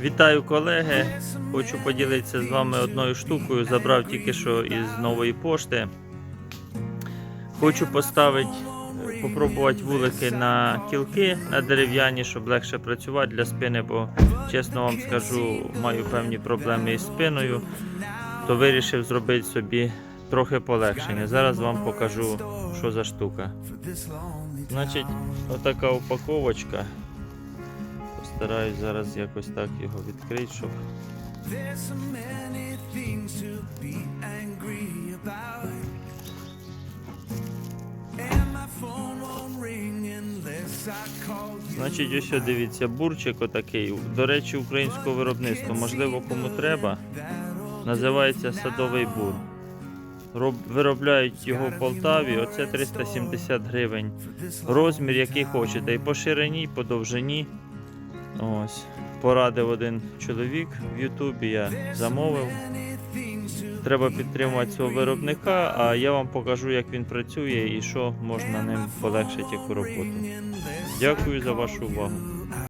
Вітаю колеги! Хочу поділитися з вами одною штукою. Забрав тільки що із нової пошти. Хочу поставити, попробувати вулики на кілки на дерев'яні, щоб легше працювати для спини, бо чесно вам скажу, маю певні проблеми із спиною, то вирішив зробити собі трохи полегшення. Зараз вам покажу, що за штука. Значить, отака упаковочка. Постараюсь зараз якось так його відкрити, щоб. Значить, ось о, дивіться, бурчик отакий. До речі, українського виробництва. Можливо, кому треба. Називається садовий бур. Роб- Виробляють його в Полтаві. Оце 370 гривень. Розмір, який хочете. І по ширині, і по довжині. Ось. Порадив один чоловік в Ютубі, я замовив. Треба підтримувати цього виробника, а я вам покажу, як він працює і що можна ним полегшити яку роботу. Дякую за вашу увагу.